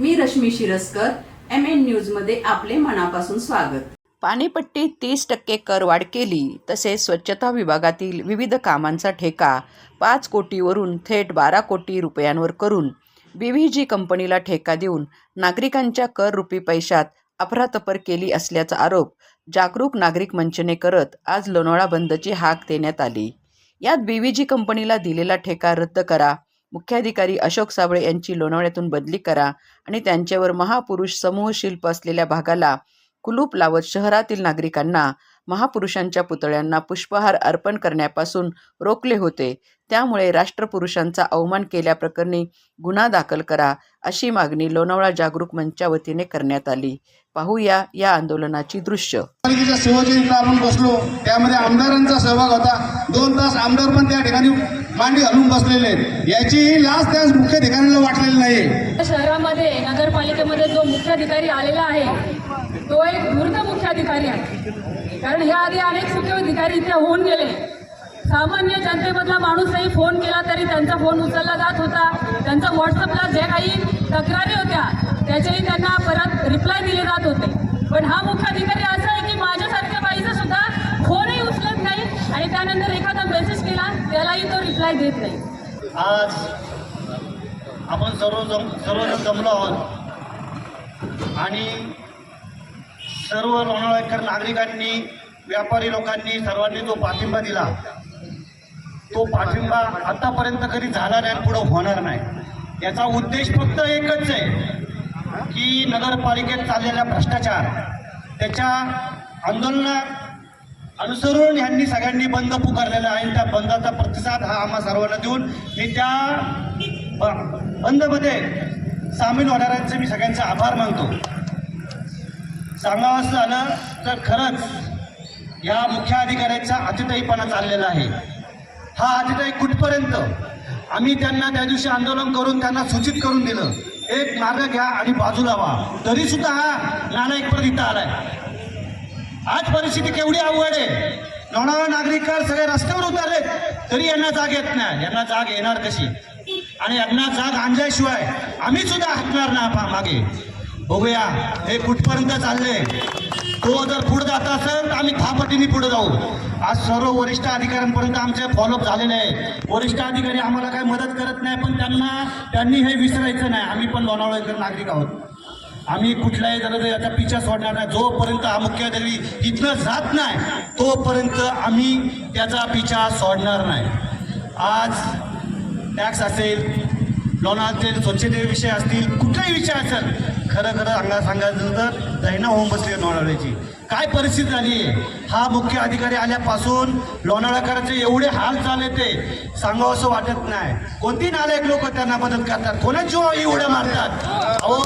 मी Rashmi Shiraskar M N न्यूजमध्ये आपले मनापासून स्वागत. पाणीपट्टी तीस टक्के करवाढ केली तसेच स्वच्छता विभागातील विविध कामांचा ठेका पाच कोटीवरून थेट बारा कोटी रुपयांवर करून बी व्ही जी कंपनीला ठेका देऊन नागरिकांच्या कर रुपी पैशात अफरातफर केली असल्याचा आरोप जागरूक नागरिक मंचने करत आज लोणावळा बंदची हाक देण्यात आली. यात बी व्ही जी कंपनीला दिलेला ठेका रद्द करा मुख्याधिकारी अशोक साबळे यांची लोणावळ्यातून बदली करा आणि त्यांच्यावर महापुरुष समूह शिल्प असलेल्या भागाला कुलूप लावत शहरातील नागरिकांना महापुरुषांच्या पुतळ्यांना पुष्पहार अर्पण करण्यापासून रोखले होते. त्यामुळे राष्ट्रपुरुषांचा अवमान केल्याप्रकरणी गुन्हा दाखल करा अशी मागणी लोणावळा जागरूक मंचच्या वतीने करण्यात आली. पाहूया या आंदोलनाची दृश्य. आपण बसलो. त्यामध्ये आमदारांचा सहभाग होता. दोन तास आमदार पण त्या ठिकाणी मांडी घालून बसलेले आहेत. याची लाच त्याच मुख्याधिकाऱ्यांना वाटलेली नाही शहरामध्ये नगरपालिकेमध्ये जो मुख्याधिकारी आलेला आहे तो एक धूर्त मुख्याधिकारी आहे. कारण ह्या आधी अनेक मुख्याधिकारी इथे होऊन गेले. सामान्य जनतेमधला माणूसही फोन केला तरी त्यांचा फोन उचलला जात होता. त्यांचा व्हॉट्सअपला जे काही तक्रारी होत्या त्याचेही त्यांना परत रिप्लाय दिले जात होते. पण हा मुख्याधिकारी असा आहे की माझ्यासारख्या बाईचा सुद्धा फोनही उचलत नाही आणि त्यानंतर एखादा मेसेज त्यालाही तो रिप्लाय देत नाही. आज आपण सर्व जम सर्वजण जमलो आहोत. आणि सर्व लोणावळेकर नागरिकांनी व्यापारी लोकांनी सर्वांनी जो पाठिंबा दिला तो पाठिंबा आतापर्यंत कधी झाला नाही पुढं होणार नाही. याचा उद्देश फक्त एकच आहे की नगरपालिकेत चाललेला भ्रष्टाचार त्याच्या आंदोलना अनुसरून ह्यांनी सगळ्यांनी बंद पुकारलेला आहे. आणि त्या बंदाचा प्रतिसाद हा आम्हा सर्वांना देऊन मी त्या ब- बंदमध्ये सामील होणाऱ्यांचे मी सगळ्यांचे आभार मानतो. सांगावं असं झालं तर खरंच या मुख्य अधिकाऱ्याचा अतिताईपणा चाललेला आहे. हा अतिताई कुठपर्यंत? आम्ही त्यांना त्या दिवशी आंदोलन करून त्यांना सूचित करून दिलं. एक मार्ग घ्या आणि बाजूला व्हा. तरीसुद्धा हा नाना एक परत इथं आलाय. आज परिस्थिती केवढी अवघड आहे. लोणावळा नागरिक सगळे रस्त्यावर उतरले तरी यांना जाग येत नाही. यांना जाग येणार कशी? आणि यांना जाग आणल्याशिवाय आम्ही सुद्धा हटणार ना मागे. बघूया हे कुठपर्यंत चालले तो जर पुढे जात असेल तर आम्ही थापटीने पुढे जाऊ. आज सर्व वरिष्ठ अधिकाऱ्यांपर्यंत आमचे फॉलोअप झालेले आहे. वरिष्ठ अधिकारी आम्हाला काही मदत करत नाही पण त्यांना त्यांनी हे विसरायचं नाही. आम्ही पण लोणावळेकर नागरिक आहोत. आम्ही कुठल्याही जणांचा याचा पिछा सोडणार नाही जोपर्यंत हा मुख्याधिकारी इथनं जात नाही तोपर्यंत आम्ही त्याचा पिछा सोडणार नाही. आज टॅक्स असेल लोणाचे स्वच्छतेविषय असतील कुठलाही विषय असेल खरं खरं अंगा सांगायचं तर दैना होऊन बसली लोणावळ्याची. काय परिस्थिती झाली आहे? हा मुख्य अधिकारी आल्यापासून लोणावळ्याकरांचे एवढे हाल झाले ते सांगावं असं वाटत नाही. कोणती नालायक लोक त्यांना मदत करतात? कोणाची उड्या मारतात? अहो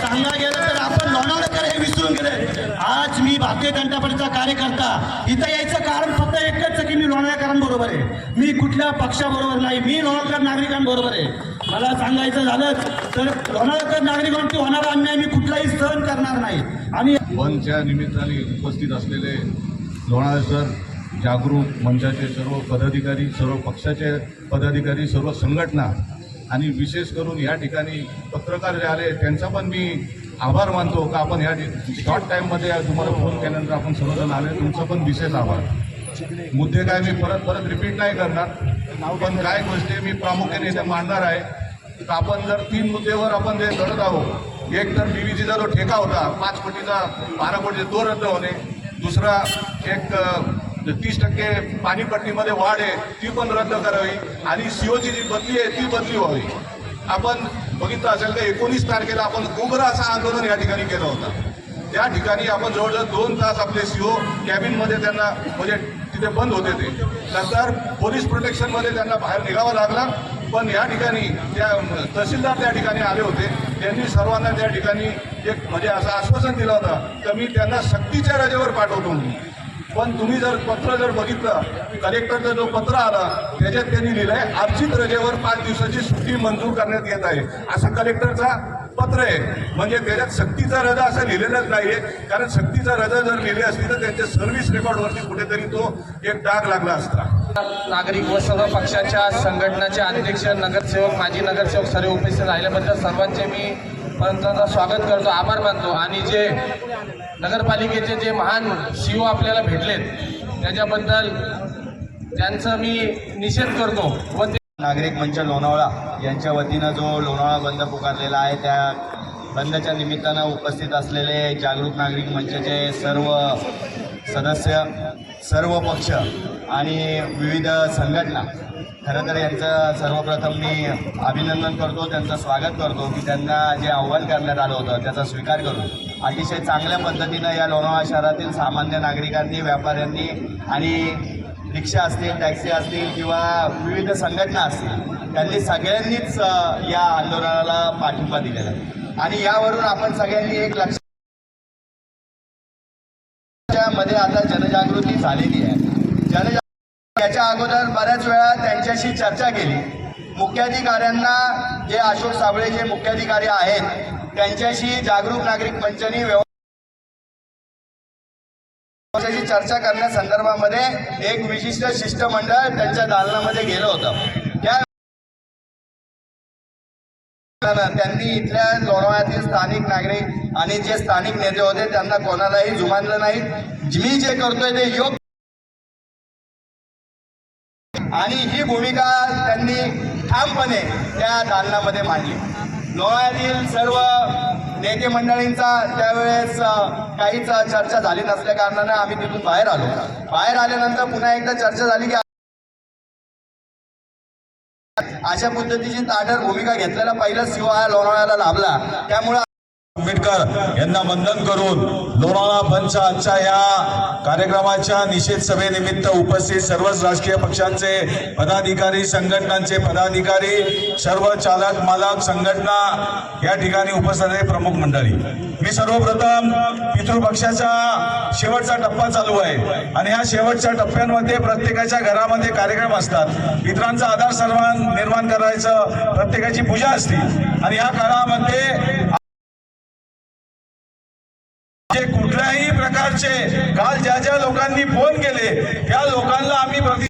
सांगा गेलं तर आपण लोणावळेकर हे विसरून गेले. आज मी भारतीय जनता पार्टीचा कार्यकर्ता. इथं यायचं कारण फक्त एकच की मी लोणावळेकरांबरोबर आहे. मी कुठल्या पक्षाबरोबर नाही मी लोणावळकर नागरिकांबरोबर आहे. मला सांगायचं झालं तर लोणावळकर नागरिकांची होणारा अन्याय मी कुठलाही सहन करणार नाही. आणि बंदच्या निमित्ताने उपस्थित असलेले लोणावळेकर सर जागरूक मंचाचे सर्व पदाधिकारी सर्व पक्षाचे पदाधिकारी सर्व संघटना आणि विशेष करून या ठिकाणी पत्रकार जे आले त्यांचा पण मी आभार मानतो का आपण या शॉर्ट टाईममध्ये तुम्हाला फोन केल्यानंतर आपण सर्वजण आले. तुमचा पण विशेष आभार. मुद्दे काय मी परत परत रिपीट नाही करणार. पण काय गोष्टी मी प्रामुख्याने इथे मांडणार आहे तर आपण जर तीन मुद्द्यावर आपण जे लढत आहोत एक तर बीव्हीजीचा जो ठेका होता पाच कोटीचा बारा कोटीचे तो रद्द होणे दुसरा एक तीस टक्के पाणीपट्टीमध्ये वाढ आहे ती पण रद्द करावी. आणि सीओची जी बदली आहे ती बदली व्हावी. आपण बघितलं असेल तर एकोणीस तारखेला आपण उग्र असं आंदोलन या ठिकाणी केलं होतं. त्या ठिकाणी आपण जवळजवळ दोन तास आपले सीओ कॅबिनमध्ये त्यांना म्हणजे तिथे बंद होते ते. नंतर पोलीस प्रोटेक्शनमध्ये त्यांना बाहेर निघावं लागला. पण या ठिकाणी त्या तहसीलदार त्या ठिकाणी आले होते. त्यांनी सर्वांना त्या ठिकाणी एक म्हणजे असं आश्वासन दिलं होतं तर मी त्यांना सक्तीच्या रजेवर पाठवतो म्हणून. पण तुम्ही जर पत्र जर बघितलं कलेक्टरचा जो पत्र आला त्याच्यात त्यांनी लिहिलंय अर्जित रजेवर पाच दिवसाची सुट्टी मंजूर करण्यात येत आहे. असं कलेक्टरचा पत्र आहे. म्हणजे त्याच्यात सक्तीचा रजा असं लिहिलेलंच नाहीये. कारण सक्तीचा रजा जर लिहिली असली तर त्यांच्या सर्व्हिस रेकॉर्डवरती कुठेतरी तो एक डाग लागला असता. नागरिक व सर्व पक्षाच्या संघटनाचे अध्यक्ष नगरसेवक माजी नगरसेवक सर्व उपस्थित राहिल्याबद्दल सर्वांचे मी पंचांचा स्वागत करतो आभार मानतो. आणि जे नगरपालिकेचे जे महान शिव आपल्याला भेटलेत त्याच्याबद्दल त्यांचं मी निषेध करतो व ते नागरिक मंच लोणावळा यांच्या वतीनं जो लोणावळा बंद पुकारलेला आहे त्या बंदच्या निमित्तानं उपस्थित असलेले जागरूक नागरिक मंचचे सर्व सदस्य सर्व पक्ष आणि विविध संघटना. खरं तर यांचं सर्वप्रथम मी अभिनंदन करतो त्यांचं स्वागत करतो की त्यांना जे आव्हान करण्यात आलं होतं त्याचा स्वीकार करून. अतिशय चांगल्या पद्धतीनं या लोणावळा शहरातील सामान्य नागरिकांनी व्यापाऱ्यांनी आणि रिक्षा असतील टॅक्सी असतील किंवा विविध संघटना असतील त्यांनी सगळ्यांनीच या आंदोलनाला पाठिंबा दिलेला आहे. आणि यावरून आपण सगळ्यांनी एक लक्ष आता जनजागृती झालेली आहे. जनजागृती याच्या अगोदर बऱ्याच वेळा त्यांच्याशी चर्चा केली. मुख्याधिकाऱ्यांना जे अशोक साबळे जे मुख्याधिकारी आहेत त्यांच्याशी जागरूक नागरिक पंचनी व्यव चर्चा करण्यासंदर्भामध्ये एक विशिष्ट शिष्टमंडळ त्यांच्या दालनामध्ये गेलं होतं. असताना त्यांनी इथल्या लोणावळ्यातील स्थानिक नागरिक आणि जे स्थानिक नेते होते त्यांना कोणालाही जुमानलं नाही. मी जे करतोय ते योग्य आणि ही भूमिका त्यांनी ठामपणे त्या दालनामध्ये मांडली. लोणावळ्यातील सर्व नेते मंडळींचा त्यावेळेस काहीच चर्चा झाली नसल्या कारणानं आम्ही तिथून बाहेर आलो. बाहेर आल्यानंतर पुन्हा एकदा चर्चा झाली की अशा पद्धतीची ताडर भूमिका घेतलेला पहिला शिव हा लोणावळ्याला लाभला. त्यामुळे आंबेडकर यांना वंदन करून लोणावळा पंच आजच्या या कार्यक्रमाच्या निषेध सभेनिमित्त उपस्थित सर्वच राजकीय पक्षांचे पदाधिकारी संघटनांचे पदाधिकारी सर्व चालक मालक संघटना या ठिकाणी उपस्थित प्रमुख मंडळी. मी सर्वप्रथम पितृपक्षाचा शेवटचा टप्पा चालू आहे आणि ह्या शेवटच्या टप्प्यांमध्ये प्रत्येकाच्या घरामध्ये कार्यक्रम असतात. मित्रांचा आधार सर्वांना निर्माण करायचं प्रत्येकाची पूजा असते आणि या काळामध्ये प्रकारचे काल ज्या ज्या लोकांनी फोन केले त्या लोकांना आम्ही प्रति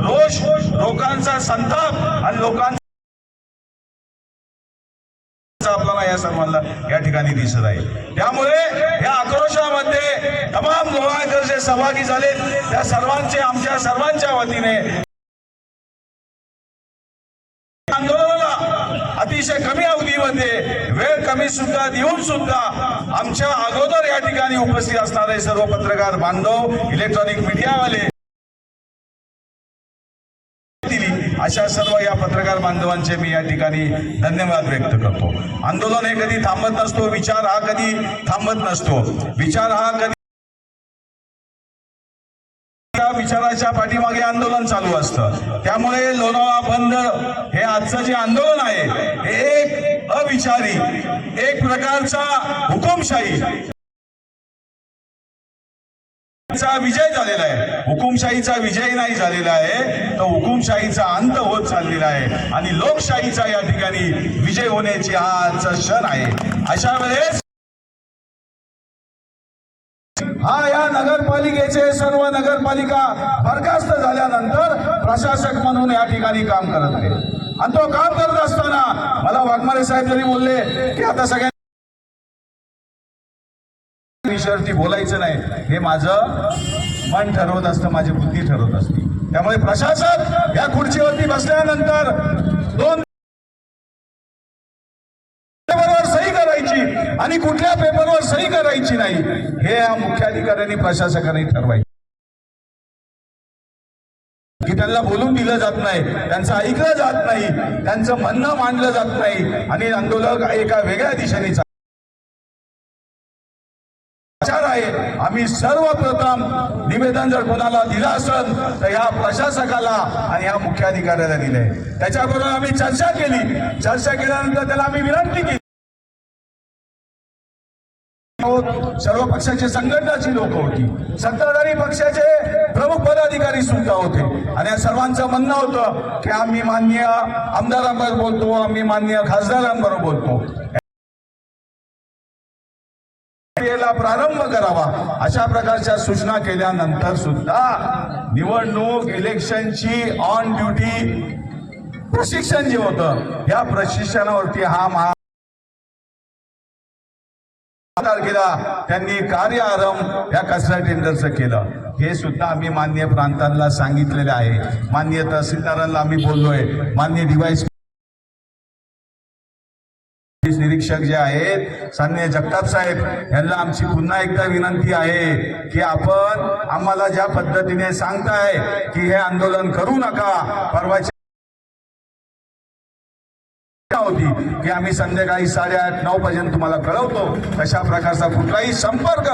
रोष लोकांचा संताप आणि लोकांचा आपल्याला या सर्वांना या ठिकाणी दिसत आहे. त्यामुळे या आक्रोशामध्ये तमाम लोणाळकर जे सहभागी झाले त्या सर्वांचे आमच्या सर्वांच्या वतीने आंदोलनाला अतिशय कमी अवधीमध्ये वेळ कमी सुद्धा देऊन सुद्धा आमच्या अगोदर या ठिकाणी उपस्थित असणारे सर्व पत्रकार बांधव इलेक्ट्रॉनिक मीडियावाले दिली अशा सर्व या पत्रकार बांधवांचे मी या ठिकाणी धन्यवाद व्यक्त करतो. आंदोलन हे कधी थांबत नसतो विचार हा कधी थांबत नसतो. विचार हा कधी त्या विचाराच्या पाठीमागे आंदोलन चालू असतं. त्यामुळे लोणावळा बंद हे आजचं जे आंदोलन आहे हे एक अविचारी एक प्रकारचा हुकुमशाही. चा विजय झालेला आहे. हुकुमशाहीचा विजय नाही झालेला आहे तर हुकुमशाहीचा अंत होत चाललेला आहे. आणि लोकशाहीचा या ठिकाणी विजय होण्याची हा आजचा क्षण आहे. अशा वेळेस हा या नगरपालिकेचे सर्व नगरपालिका बरखास्त झाल्यानंतर प्रशासक म्हणून या ठिकाणी काम करत आहे आणि तो काम करत असताना मला वाघमारे साहेब जरी बोलले की आता सगळ्या विषयावरती बोलायचं नाही. हे माझं मन ठरवत असतं माझी बुद्धी ठरवत असते. त्यामुळे प्रशासक या खुर्चीवरती बसल्यानंतर दोन पेपरवर सही करायची आणि कुठल्या पेपरवर सही करायची नाही हे या मुख्याधिकाऱ्यांनी प्रशासकांनी ठरवायचं. की त्यांना बोलून दिलं जात नाही त्यांचं ऐकलं जात नाही त्यांचं म्हणणं मांडलं जात नाही आणि आंदोलक एका वेगळ्या दिशेने चालतात. विचार आहे. आम्ही सर्वप्रथम निवेदन जर कोणाला दिलं असेल तर या प्रशासकाला आणि या मुख्याधिकाऱ्याला दिलंय. त्याच्याबरोबर आम्ही चर्चा केली. चर्चा केल्यानंतर त्याला आम्ही विनंती केली. सर्व पक्षाचे संघटनाची लोक होती. सत्ताधारी पक्षाचे प्रमुख पदाधिकारी सुद्धा होते. आणि या सर्वांचं म्हणणं होतं की आम्ही मान्य आमदारांबरोबर बोलतो आम्ही मान्य खासदारांबरोबर बोलतो. प्रारंभ करावा अशा प्रकारच्या सूचना केल्यानंतर सुद्धा निवडणूक इलेक्शनची ऑन ड्युटी प्रशिक्षण जे होतं या प्रशिक्षणावरती हा महा तारखेला त्यांनी कार्य आरंभ या कचरा टेंडरचं केलं. हे सुद्धा आम्ही मान्य प्रांतांना सांगितलेले आहे. मान्य तहसीलदारांना आम्ही बोललोय. मान्य डिवाईस निरीक्षक जे आहेत सान्य जगताप साहेब यांना आमची पुन्हा एकदा विनंती आहे की आपण आम्हाला ज्या पद्धतीने सांगताय की हे आंदोलन करू नका परवाच्या होती की आम्ही संध्याकाळी साडेआठ नऊ पर्यंत तुम्हाला कळवतो. तशा प्रकारचा कुठलाही संपर्क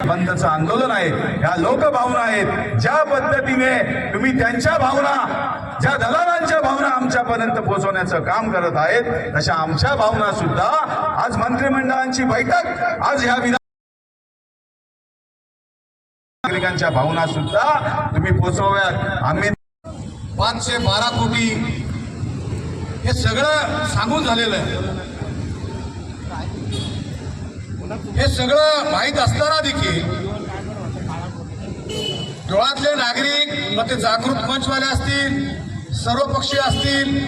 बंदचं आंदोलन आहे. ह्या लोकभावना आहेत. ज्या पद्धतीने तुम्ही त्यांच्या भावना ज्या दलालांच्या भावना आमच्यापर्यंत पोहोचवण्याचं काम करत आहेत तशा आमच्या भावना सुद्धा आज मंत्रिमंडळांची बैठक आज ह्या विधान नागरिकांच्या भावना सुद्धा तुम्ही पोहोचवाव्यात. आम्ही पाचशे बारा कोटी. हे सगळं सांगून झालेलं आहे. हे सगळं माहीत असताना देखील डोळ्यातले नागरिक मग ते जागृत मंचवाले असतील सर्वपक्षीय असतील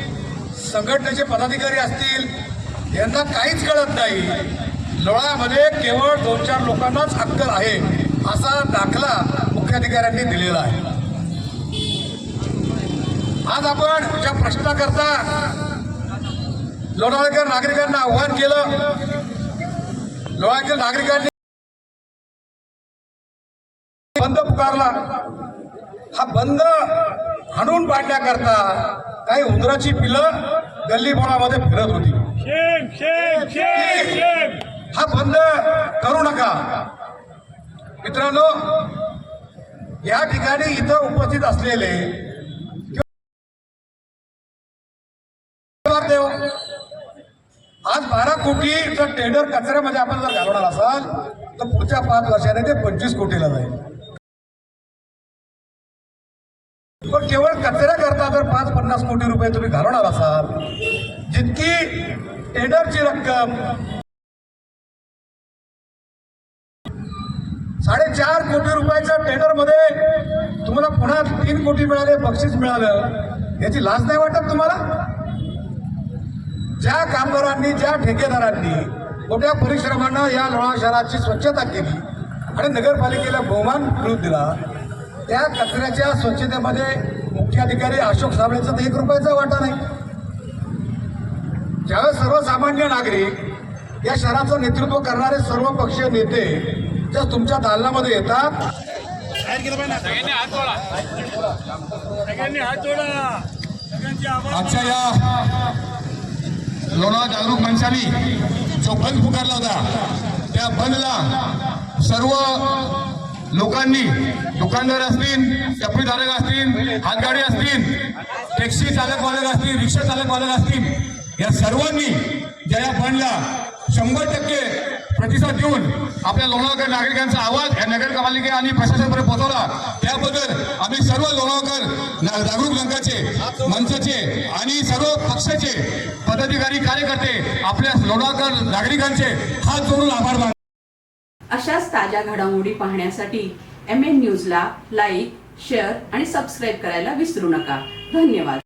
संघटनेचे पदाधिकारी असतील यांना काहीच कळत नाही. लोळ्यामध्ये केवळ दोन चार लोकांनाच अक्कल आहे असा दाखला मुख्याधिकाऱ्यांनी दिलेला आहे. आज आपण ज्या प्रश्नाकरता लोणावळकर नागरिकांना आव्हान केलं लोणावळकर नागरिकांनी बंद पुकारला हा बंद हाणून पाडण्याकरता काही उंदराची पिलं गल्ली बोळामध्ये फिरत होती. हा बंद करू नका. मित्रांनो या ठिकाणी इथं उपस्थित असलेले आज बारा कोटीचं टेंडर कचऱ्यामध्ये आपण जर घालवणार असाल तर पुढच्या पाच वर्षाने ते पंचवीस कोटीला जाईल. पण केवळ कचऱ्याकरता जर पाच पन्नास कोटी रुपये तुम्ही घालवणार असाल जितकी टेंडरची रक्कम साडेचार कोटी रुपयाच्या टेंडरमध्ये तुम्हाला पुन्हा तीन कोटी मिळाले बक्षीस मिळालं याची लाज नाही वाटत तुम्हाला? ज्या कामगारांनी ज्या ठेकेदारांनी मोठ्या परिश्रमानं या लोणा शहराची स्वच्छता केली आणि नगरपालिकेला बहुमान मिळवून दिला त्या कचऱ्याच्या स्वच्छतेमध्ये मुख्याधिकारी अशोक साबळेचा तर एक रुपयाचा वाटा नाही. ज्यावेळेस सर्वसामान्य नागरिक या शहराचं नेतृत्व करणारे सर्व पक्षीय नेते ज्या तुमच्या दालनामध्ये येतात. आजच्या या लोणावळा जागरूक माणसांनी जो बंद पुकारला होता त्या बंदला सर्व लोकांनी दुकानदार असतील टपरीधारक असतील हातगाडी असतील टॅक्सी चालक मालक असतील रिक्षा चालक मालक असतील या सर्वांनी ज्या या बंदला शंभर टक्के प्रतिसाद देऊन आपल्या लोणावकर नागरिकांचा आवाज या नगरपालिका आणि प्रशासनापर्यंत पोहोचवला. त्याबद्दल आम्ही सर्व लोणावकर ना- जागरूक संघाचे मंचचे आणि सर्व पक्षाचे पदाधिकारी कार्यकर्ते आपल्या लोणावळकर नागरिकांचे हात जोडून आभार मान अशाच ताज्या घडामोडी पाहण्यासाठी एम एन न्यूजला लाईक शेअर आणि सबस्क्राईब करायला विसरू नका. धन्यवाद.